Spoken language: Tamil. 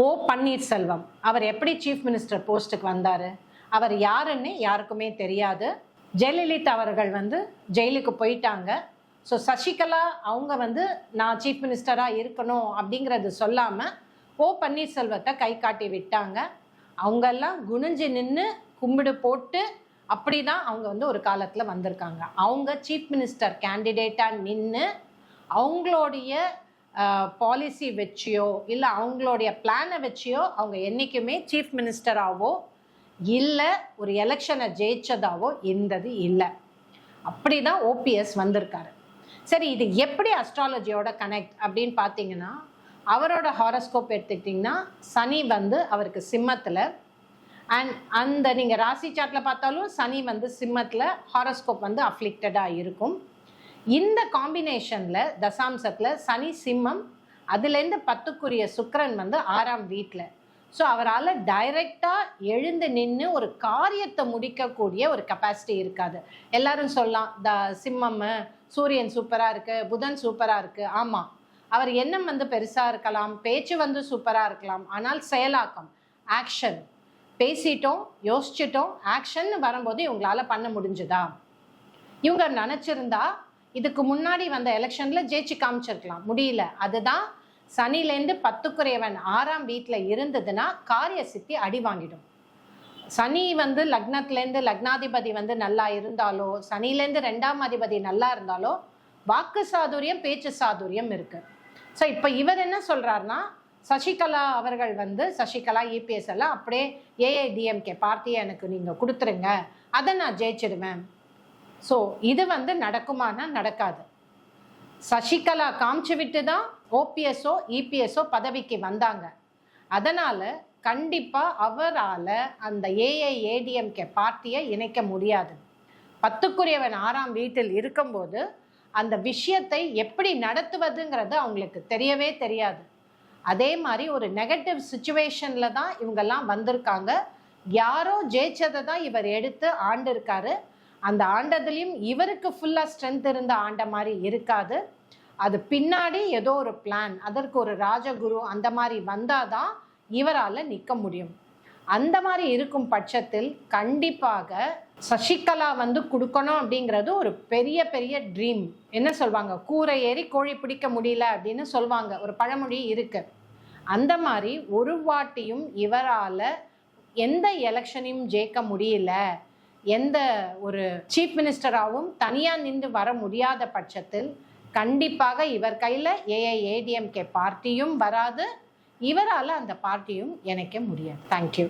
ஓ பன்னீர்செல்வம் அவர் எப்படி சீஃப் மினிஸ்டர் போஸ்ட்டுக்கு வந்தார்? அவர் யாருன்னு யாருக்குமே தெரியாது. ஜெயலலிதா அவர்கள் வந்து ஜெயிலுக்கு போயிட்டாங்க. ஸோ சசிகலா அவங்க வந்து நான் சீஃப் மினிஸ்டராக இருக்கணும் அப்படிங்கிறது சொல்லாமல் ஓ பன்னீர்செல்வத்தை கை காட்டி விட்டாங்க. அவங்கெல்லாம் குனிஞ்சு நின்று கும்பிடு போட்டு அப்படி தான் அவங்க வந்து ஒரு காலத்தில் வந்திருக்காங்க. அவங்க சீஃப் மினிஸ்டர் கேண்டிடேட்டாக நின்று அவங்களுடைய பாலிசி வச்சியோ இல்லை அவங்களுடைய பிளானை வச்சியோ அவங்க என்றைக்குமே சீஃப் மினிஸ்டராகவோ இல்லை ஒரு எலெக்ஷனை ஜெயிச்சதாவோ இருந்தது இல்லை. அப்படி தான் ஓபிஎஸ் வந்திருக்காரு. சரி இது எப்படி அஸ்ட்ராலஜியோட கனெக்ட் அப்படின்னு பார்த்தீங்கன்னா அவரோட ஹாரஸ்கோப் எடுத்துக்கிட்டிங்கன்னா சனி வந்து அவருக்கு சிம்மத்தில் அண்ட் அந்த நீங்கள் ராசி சாட்டில் பார்த்தாலும் சனி வந்து சிம்மத்தில் ஹாரஸ்கோப் வந்து அஃப்ளிக்டடாக இருக்கும். இந்த காம்பினேஷனில் தசாம்சத்தில் சனி சிம்மம் அதுலேருந்து பத்துக்குரிய சுக்கரன் வந்து ஆறாம் வீட்டில் ஸோ அவரால் டைரெக்டாக எழுந்து நின்று ஒரு காரியத்தை முடிக்கக்கூடிய ஒரு கெப்பாசிட்டி இருக்காது. எல்லாரும் சொல்லலாம் த சிம்மம் சூரியன் சூப்பராக இருக்குது புதன் சூப்பராக இருக்குது ஆமாம் அவர் எண்ணம் வந்து பெருசாக இருக்கலாம் பேச்சு வந்து சூப்பராக இருக்கலாம். ஆனால் செயலாக்கம் ஆக்ஷன் பேசிட்டோம் யோசிச்சிட்டோம் ஆக்ஷன் வரும்போது இவங்களால பண்ண முடிஞ்சுதா? இவங்க நினச்சிருந்தா இதுக்கு முன்னாடி வந்த எலெக்ஷனில் ஜெயிச்சு காமிச்சிருக்கலாம். முடியல. அதுதான் சனிலேருந்து பத்துக்குறையவன் ஆறாம் வீட்டில் இருந்ததுன்னா காரிய சித்தி அடி வாங்கிடும். சனி வந்து லக்னத்துலேருந்து லக்னாதிபதி வந்து நல்லா இருந்தாலோ சனிலேருந்து ரெண்டாம் அதிபதி நல்லா இருந்தாலோ வாக்கு சாதுரியம் பேச்சு சாதுரியம் இருக்கு. ஸோ இப்போ இவர் என்ன சொல்றாருன்னா சசிகலா அவர்கள் வந்து சசிகலா இபிஎஸ் எல்லாம் அப்படியே ஏஐடிஎம்கே பார்ட்டியை எனக்கு நீங்கள் கொடுத்துருங்க. அதை நான் ஜெயிச்சிடுவேன். ஸோ இது வந்து நடக்குமானா நடக்காது. சசிகலா காமிச்சு விட்டு தான் ஓபிஎஸ்ஓ இபிஎஸ்ஓ பதவிக்கு வந்தாங்க. அதனால் கண்டிப்பாக அவரால் அந்த ஏஐஏடிஎம்கே பார்ட்டியை இணைக்க முடியாது. பத்துக்குரியவன் ஆறாம் வீட்டில் இருக்கும்போது அந்த விஷயத்தை எப்படி நடத்துவதுங்கிறது அவங்களுக்கு தெரியவே தெரியாது. அதே மாதிரி ஒரு நெகட்டிவ் சுச்சுவேஷனில் தான் இவங்கெல்லாம் வந்திருக்காங்க. யாரோ ஜெயிச்சதை தான் இவர் எடுத்து ஆண்டு இருக்காரு அந்த ஆண்டதுலேயும் இவருக்கு ஃபுல்லாக ஸ்ட்ரென்த் இருந்த ஆண்ட மாதிரி இருக்காது. அது பின்னாடி ஏதோ ஒரு பிளான் அதற்கு ஒரு ராஜகுரு அந்த மாதிரி வந்தால் தான் இவரால் நிற்க முடியும். அந்த மாதிரி இருக்கும் பட்சத்தில் கண்டிப்பாக சசிகலா வந்து கொடுக்கணும் அப்படிங்கிறது ஒரு பெரிய பெரிய ட்ரீம் என்ன சொல்லுவாங்க கூரை ஏறி கோழி பிடிக்க முடியல அப்படின்னு சொல்லுவாங்க ஒரு பழமொழி இருக்கு. அந்த மாதிரி ஒரு வாட்டியும் இவரால் எந்த எலெக்ஷனையும் ஜெயிக்க முடியல. எந்த ஒரு சீஃப் மினிஸ்டராகவும் தனியாக நின்று வர முடியாத பட்சத்தில் கண்டிப்பாக இவர் கையில் ஏஐஏடிஎம்கே பார்ட்டியும் வராது. இவரால் அந்த பார்ட்டியும் இணைக்க முடியாது தேங்க்யூ